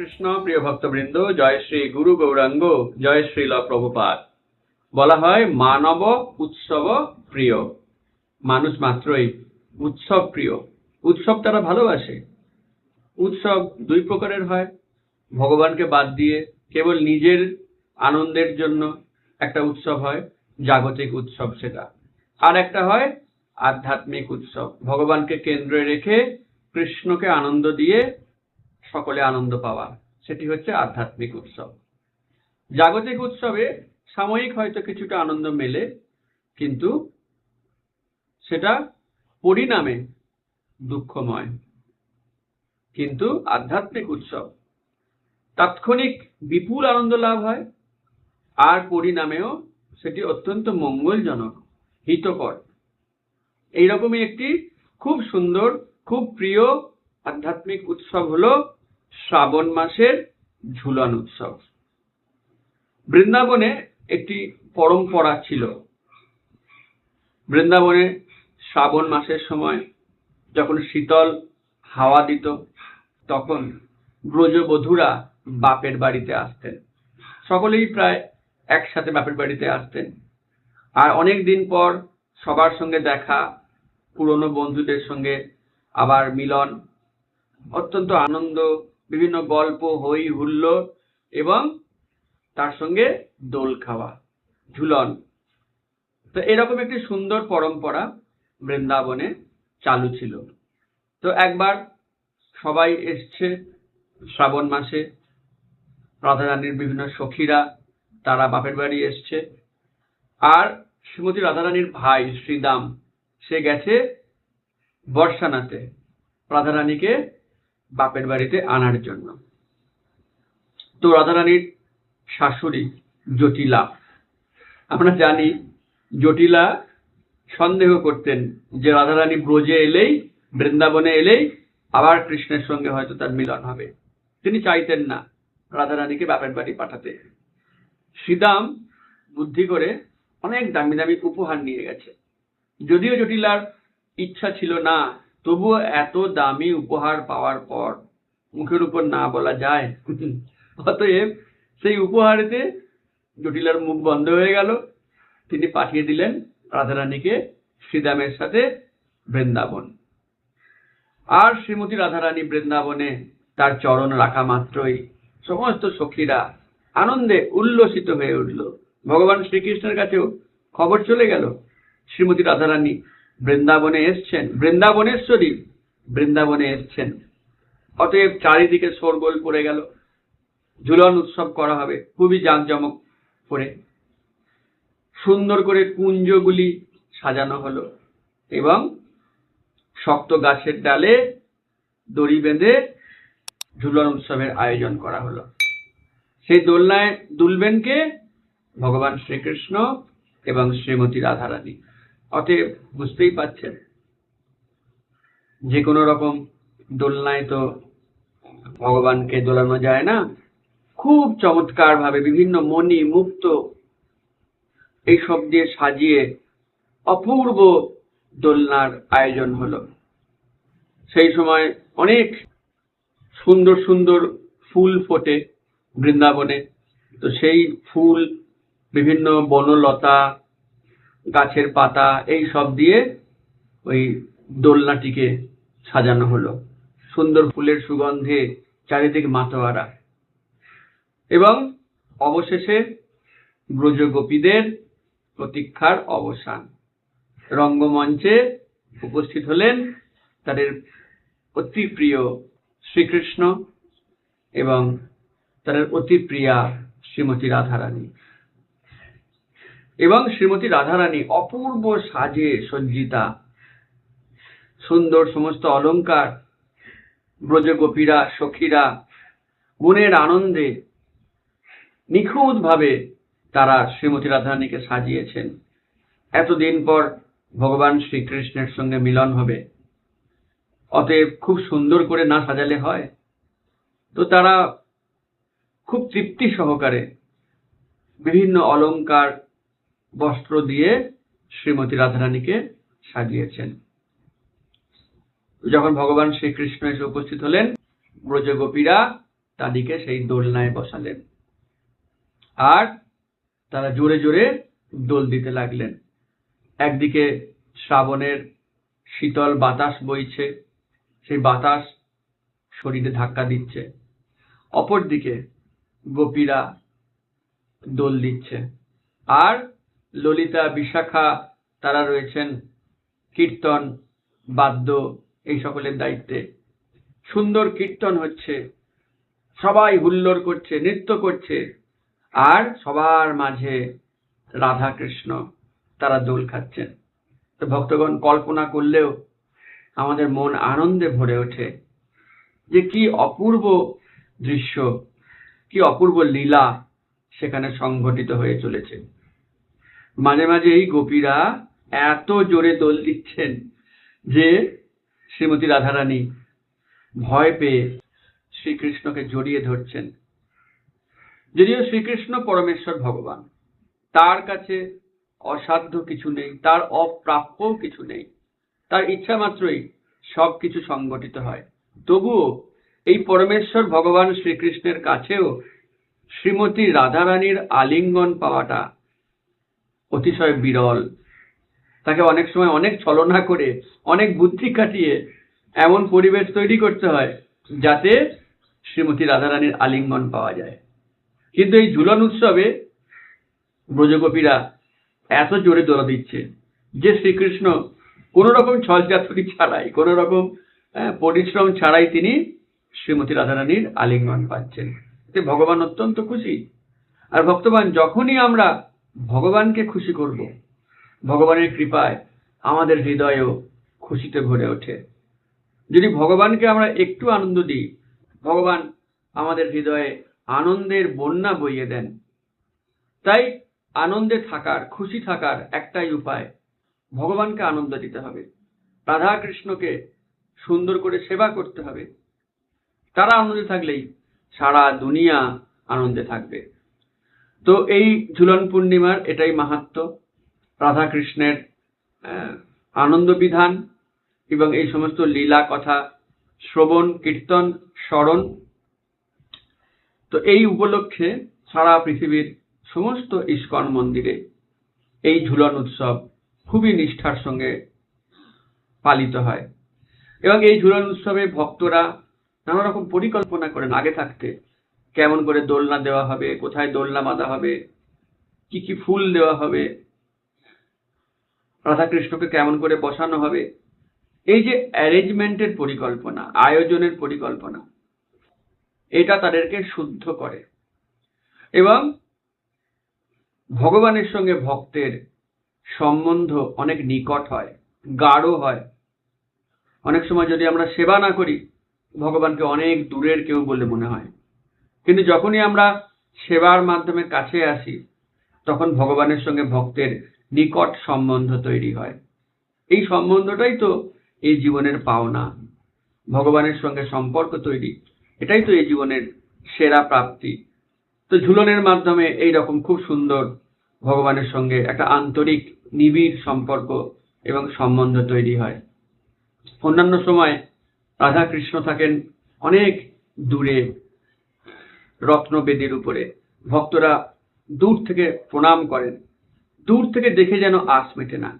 কৃষ্ণ, প্রিয় ভক্তবৃন্দ, জয় শ্রী গুরু গৌরাঙ্গ, জয় শ্রীল প্রভুপাদ। বলা হয়, মানব উৎসব প্রিয়। মানুষ মাত্রই উৎসব প্রিয়। উৎসব তারা ভালোবাসে। উৎসব দুই প্রকারের হয়। ভগবানকে বাদ দিয়ে কেবল নিজের আনন্দের জন্য একটা উৎসব হয়, জাগতিক উৎসব সেটা। আর একটা হয়, আধ্যাত্মিক উৎসব। ভগবানকে কেন্দ্রে রেখে কৃষ্ণকে আনন্দ দিয়ে সকলে আনন্দ পাওয়া। সেটি হচ্ছে আধ্যাত্মিক উৎসব। জাগতিক উৎসবে সাময়িক হয়তো কিছুটা আনন্দ মেলে, কিন্তু সেটা পরিণামে দুঃখময়। কিন্তু আধ্যাত্মিক উৎসব তাৎক্ষণিক বিপুল আনন্দ লাভ হয়, আর পরিণামেও সেটি অত্যন্ত মঙ্গলজনক, হিতকর। এইরকমই একটি খুব সুন্দর, খুব প্রিয় আধ্যাত্মিক উৎসব হলো শ্রাবণ মাসের ঝুলন উৎসব। বৃন্দাবনে একটি পরম্পরা ছিল। বৃন্দাবনে শ্রাবণ মাসের সময় যখন শীতল হাওয়া দিত, তখন ব্রজবধূরা বাপের বাড়িতে আসতেন। সকলেই প্রায় একসাথে বাপের বাড়িতে আসতেন। আর অনেক দিন পর সবার সঙ্গে দেখা, পুরনো বন্ধুদের সঙ্গে আবার মিলন, অত্যন্ত আনন্দ বিভিন্ন গল্প হই হুল্লোড় এবং তার সঙ্গে দোল খাওয়া, ঝুলন। তো এরকম একটি সুন্দর পরম্পরা বৃন্দাবনে চালু ছিল। তো একবার সবাই এসছে শ্রাবণ মাসে, রাধারানীর বিভিন্ন সখীরা, তারা বাপের বাড়ি এসছে। আর শ্রীমতী রাধারানীর ভাই শ্রীদাম, সে গেছে বর্ষানাতে। রাধারানীকে বাপের বাড়িতে আনার জন্য। তো রাধারানীর শাশুড়ি জটিলা। আমরা জানি জটিলা সন্দেহ করতেন যে রাধারানী ব্রজে এলেই, বৃন্দাবনে এলেই আবার কৃষ্ণের সঙ্গে হয়তো তার মিলন হবে। তিনি চাইতেন না রাধারানীকে বাপের বাড়ি পাঠাতে। শ্রীদাম বুদ্ধি করে অনেক দামি দামি উপহার নিয়ে গেছে। যদিও জটিলার ইচ্ছা ছিল না তবুও এত দামি উপহার পাওয়ার পর মুখের উপর না বলা যায়। অতএব সেই উপহারেতে জটিলার মুখ বন্ধ হয়ে গেল। তিনি পাঠিয়ে দিলেন রাধারানীকে শ্রীদামের সাথে বৃন্দাবন। আর শ্রীমতী রাধারানী বৃন্দাবনে তার চরণ রাখা মাত্রই সমস্ত সখীরা আনন্দে উল্লসিত হয়ে উঠল। ভগবান শ্রীকৃষ্ণের কাছেও খবর চলে গেল। শ্রীমতী রাধারানী বৃন্দাবনে এসছেন। বৃন্দাবনেশ্বরী বৃন্দাবনে এসছেন। অতএব চারিদিকে শোরগোল পড়ে গেল। ঝুলন উৎসব করা হবে, খুবই জাঁকজমক করে। সুন্দর করে কুঞ্জগুলি সাজানো হলো এবং শক্ত গাছের ডালে দড়ি বেঁধে ঝুলন উৎসবের আয়োজন করা হলো। সেই দোলনায় দুলবেন কে ভগবান শ্রীকৃষ্ণ এবং শ্রীমতী রাধারানী অতএব বুঝতেই পাচ্ছেন যে কোনো রকম দোলনায় তো ভগবানকে দোলানো যায় না। খুব চমৎকার ভাবে বিভিন্ন মণি মুক্ত এইসব দিয়ে সাজিয়ে অপূর্ব দোলনার আয়োজন হলো। সেই সময় অনেক সুন্দর সুন্দর ফুল ফোটে বৃন্দাবনে। তো সেই ফুল, বিভিন্ন বনলতা গাছের পাতা, এই সব দিয়ে ওই দোলনাটিকে সাজানো হলো। সুন্দর ফুলের সুগন্ধে চারিদিক মাতোয়ারা। এবং অবশেষে ব্রজগোপীদের প্রতীক্ষার অবসান। রঙ্গমঞ্চে উপস্থিত হলেন তাদের অতি প্রিয় শ্রীকৃষ্ণ এবং তাদের অতি প্রিয়া শ্রীমতী রাধারানী। এবং শ্রীমতী রাধারানী অপূর্ব সাজে সজ্জিতা। সুন্দর সমস্ত অলংকার, ব্রজগোপীরা, সখীরা গুণের আনন্দে নিখুঁত ভাবে তারা শ্রীমতী রাধারানীকে সাজিয়েছেন। এতদিন পর ভগবান শ্রীকৃষ্ণের সঙ্গে মিলন হবে। অতএব খুব সুন্দর করে না সাজালে হয়। তো তারা খুব তৃপ্তি সহকারে বিভিন্ন অলংকার বস্ত্র দিয়ে শ্রীমতী রাধারানীকে সাজিয়েছেন। যখন ভগবান শ্রীকৃষ্ণ এসে উপস্থিত হলেন, ব্রজগোপীরা তাদেরকে সেই দোলনায় বসালেন। আর তারা জোরে জোরে দোল দিতে লাগলেন। একদিকে শ্রাবণের শীতল বাতাস বইছে, সেই বাতাস শরীরে ধাক্কা দিচ্ছে। অপরদিকে গোপীরা দোল দিচ্ছে। আর ললিতা, বিশাখা তারা রয়েছেন। কীর্তন, বাদ্য, এই সকলের দায়িত্বে। সুন্দর কীর্তন হচ্ছে। সবাই হুল্লোড় করছে, নৃত্য করছে। আর সবার মাঝে রাধা কৃষ্ণ তারা দোল খাচ্ছেন। তো ভক্তগণ, কল্পনা করলেও আমাদের মন আনন্দে ভরে ওঠে যে কি অপূর্ব দৃশ্য, কি অপূর্ব লীলা সেখানে সংঘটিত হয়ে চলেছে। মাঝে মাঝে এই গোপীরা এত জোরে দোল দিচ্ছেন যে শ্রীমতী রাধারানী ভয় পেয়ে শ্রীকৃষ্ণকে জড়িয়ে ধরছেন। যদিও শ্রীকৃষ্ণ পরমেশ্বর ভগবান, তার কাছে অসাধ্য কিছু নেই, তার অপ্রাপ্য কিছু নেই, তার ইচ্ছা মাত্রই সব কিছু সংগঠিত হয়। তবুও এই পরমেশ্বর ভগবান শ্রীকৃষ্ণের কাছেও শ্রীমতী রাধারানীর আলিঙ্গন পাওয়াটা অতিশয় বিরল। তাকে অনেক সময় অনেক ছলনা করে, অনেক বুদ্ধি কাটিয়ে এমন পরিবেশ তৈরি করতে হয় যাতে শ্রীমতী রাধারানীর আলিঙ্গন পাওয়া যায়। কিন্তু এই ঝুলন উৎসবে ব্রজগোপীরা এত জোরে দোলা দিচ্ছে যে শ্রীকৃষ্ণ কোন রকম ছলচাতুরি ছাড়াই কোন রকম পরিশ্রম ছাড়াই তিনি শ্রীমতী রাধারানীর আলিঙ্গন পাচ্ছেন। ভগবান অত্যন্ত খুশি। আর ভক্তবান যখনই আমরা ভগবানকে খুশি করব। ভগবানের কৃপায় আমাদের হৃদয়ও খুশিতে ভরে ওঠে। যদি ভগবানকে আমরা একটু আনন্দ দিই, ভগবান আমাদের হৃদয়ে আনন্দের বন্যা বইয়ে দেন। তাই আনন্দে থাকার, খুশি থাকার একটাই উপায়, ভগবানকে আনন্দ দিতে হবে। রাধা কৃষ্ণকে সুন্দর করে সেবা করতে হবে। তারা আনন্দে থাকলেই সারা দুনিয়া আনন্দে থাকবে। তো এই ঝুলন পূর্ণিমার এটাই মাহাত্ম। রাধা কৃষ্ণের আহ, আনন্দ বিধান এবং এই সমস্ত লীলা কথা শ্রবণ কীর্তন স্মরণ। তো এই উপলক্ষে সারা পৃথিবীর সমস্ত ইস্কন মন্দিরে এই ঝুলন উৎসব খুবই নিষ্ঠার সঙ্গে পালিত হয়। এবং এই ঝুলন উৎসবে ভক্তরা নানা রকম পরিকল্পনা করেন আগে থাকতে। কেমন করে দোলনা দেওয়া হবে, কোথায় দোলনা বাঁধা হবে, কি কি ফুল দেওয়া হবে, রাধাকৃষ্ণকে কেমন করে বসানো হবে, এই যে অ্যারেঞ্জমেন্টের পরিকল্পনা, আয়োজনের পরিকল্পনা, এটা তাদেরকে শুদ্ধ করে। এবং ভগবানের সঙ্গে ভক্তের সম্বন্ধ অনেক নিকট হয়, গাঢ় হয়। অনেক সময় যদি আমরা সেবা না করি, ভগবানকে অনেক দূরের কেউ বলে মনে হয় কিন্তু যখনই আমরা সেবার মাধ্যমে কাছে আসি, তখন ভগবানের সঙ্গে ভক্তের নিকট সম্বন্ধ তৈরি হয়। এই সম্বন্ধটাই তো এই জীবনের পাওনা। ভগবানের সঙ্গে সম্পর্ক তৈরি, এটাই তো এই জীবনের সেরা প্রাপ্তি। তো ঝুলনের মাধ্যমে এই রকম খুব সুন্দর ভগবানের সঙ্গে একটা আন্তরিক, নিবিড় সম্পর্ক এবং সম্বন্ধ তৈরি হয়। অন্যান্য সময় রাধা কৃষ্ণ থাকেন অনেক দূরে রত্নবেদীর উপরে। ভক্তরা দূর থেকে প্রণাম করেন। দূর থেকে দেখে যেন আস মেটে না।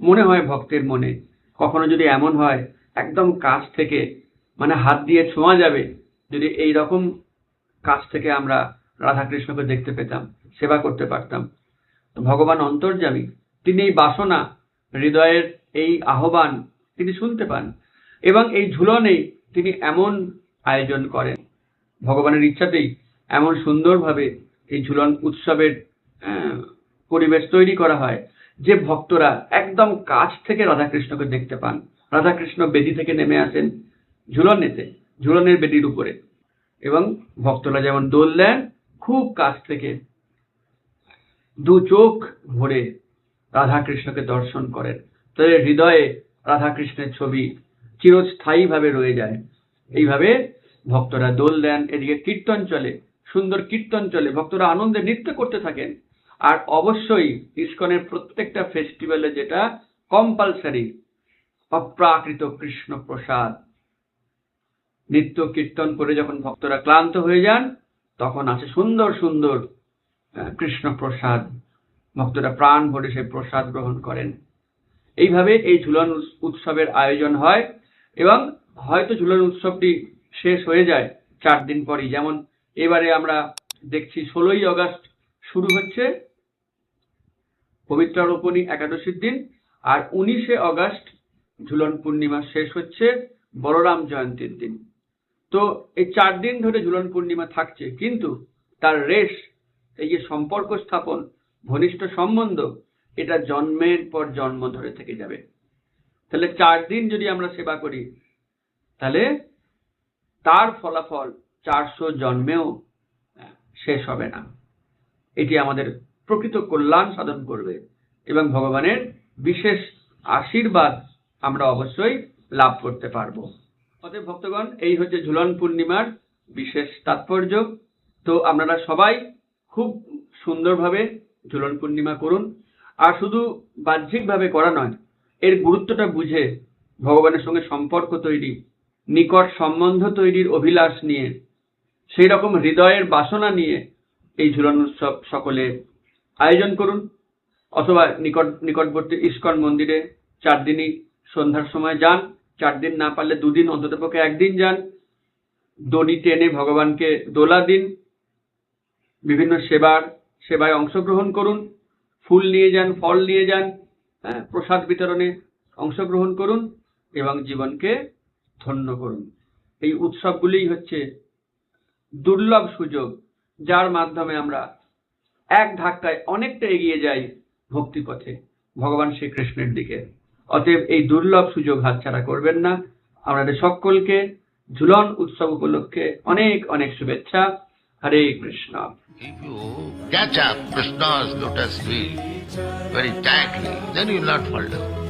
মনে হয় ভক্তের মনে, কখনো যদি এমন হয়, একদম কাছ থেকে মানে হাত দিয়ে ছোঁয়া যাবে, যদি এই রকম কাছ থেকে আমরা রাধাকৃষ্ণকে দেখতে পেতাম, সেবা করতে পারতাম। তো ভগবান অন্তর্যামী, তিনি এই বাসনা, হৃদয়ের এই আহ্বান তিনি শুনতে পান এবং এই ঝুলনেই তিনি এমন আয়োজন করেন। ভগবানের ইচ্ছাতেই এমন সুন্দরভাবে এই ঝুলন উৎসবের পরিবেশ তৈরি করা হয় যে ভক্তরা একদম কাছ থেকে রাধাকৃষ্ণকে দেখতে পান। রাধাকৃষ্ণ বেদি থেকে নেমে আসেন ঝুলনেতে ঝুলনের বেদির উপরে। এবং ভক্তরা যেমন দোল দেন, খুব কাছ থেকে দু চোখ ভরে রাধাকৃষ্ণকে দর্শন করেন। তাদের হৃদয়ে রাধাকৃষ্ণের ছবি চিরস্থায়ীভাবে রয়ে যায়। এইভাবে ভক্তরা দোল দেন, এদিকে কীর্তন চলে, সুন্দর কীর্তন চলে, ভক্তরা আনন্দে নৃত্য করতে থাকেন। আর অবশ্যই ইস্কনের প্রত্যেকটা ফেস্টিভ্যালে যেটা কম্পালসারি অপ্রাকৃত কৃষ্ণ প্রসাদ। নৃত্য কীর্তন করে যখন ভক্তরা ক্লান্ত হয়ে যান, তখন আছে সুন্দর সুন্দর কৃষ্ণ প্রসাদ। ভক্তরা প্রাণ ভরে সেই প্রসাদ গ্রহণ করেন। এইভাবে এই ঝুলন উৎস- উৎসবের আয়োজন হয় এবং হয়তো ঝুলন উৎসবটি শেষ হয়ে যায় চার দিন পরই। যেমন এবারে আমরা দেখছি ষোলোই আগস্ট শুরু হচ্ছে পবিত্র রোপণী একাদশীর দিন, আর উনিশে আগস্ট ঝুলন পূর্ণিমা শেষ হচ্ছে বলরাম জয়ন্তীর দিন। তো এই চার দিন ধরে ঝুলন পূর্ণিমা থাকছে, কিন্তু তার রেশ, এই যে সম্পর্ক স্থাপন, ঘনিষ্ঠ সম্বন্ধ, এটা জন্মের পর জন্ম ধরে থেকে যাবে। তাহলে চার দিন যদি আমরা সেবা করি, তাহলে তার ফলাফল চারশো জন্মেও শেষ হবে না। এটি আমাদের প্রকৃত কল্যাণ সাধন করবে এবং ভগবানের বিশেষ আশীর্বাদ আমরা অবশ্যই লাভ করতে পারব। অতএব ভক্তগণ, এই হচ্ছে ঝুলন পূর্ণিমার বিশেষ তাৎপর্য। তো আপনারা সবাই খুব সুন্দরভাবে ঝুলন পূর্ণিমা করুন। আর শুধু বাহ্যিকভাবে করা নয়, এর গুরুত্বটা বুঝে ভগবানের সঙ্গে সম্পর্ক তৈরি নিকট সম্বন্ধ তৈরির অভিলাষ নিয়ে সেই রকম হৃদয়ের বাসনা নিয়ে এই ঝুলন উৎসব সকলে আয়োজন করুন। অথবা নিকট নিকটবর্তী ইস্কন মন্দিরে চার দিনই সন্ধ্যার সময় যান। চার দিন না পারলে দুদিন অন্ততপক্ষে একদিন যান। দড়ি টেনে ভগবানকে দোলা দিন। বিভিন্ন সেবার সেবায় অংশগ্রহণ করুন। ফুল নিয়ে যান ফল নিয়ে যান হ্যাঁ, প্রসাদ বিতরণে অংশগ্রহণ করুন এবং জীবনকে ধন্য করুন। এই উৎসবগুলিই হচ্ছে দুর্লভ সুযোগ, যার মাধ্যমে আমরা এক ধাক্কায় অনেকটা এগিয়ে যাই ভক্তিপথে ভগবান শ্রীকৃষ্ণের দিকে। অতএব এই দুর্লভ সুযোগ হাতছাড়া করবেন না। আমাদের সকলকে ঝুলন উৎসব উপলক্ষে অনেক অনেক শুভেচ্ছা। হরে কৃষ্ণ। Catch.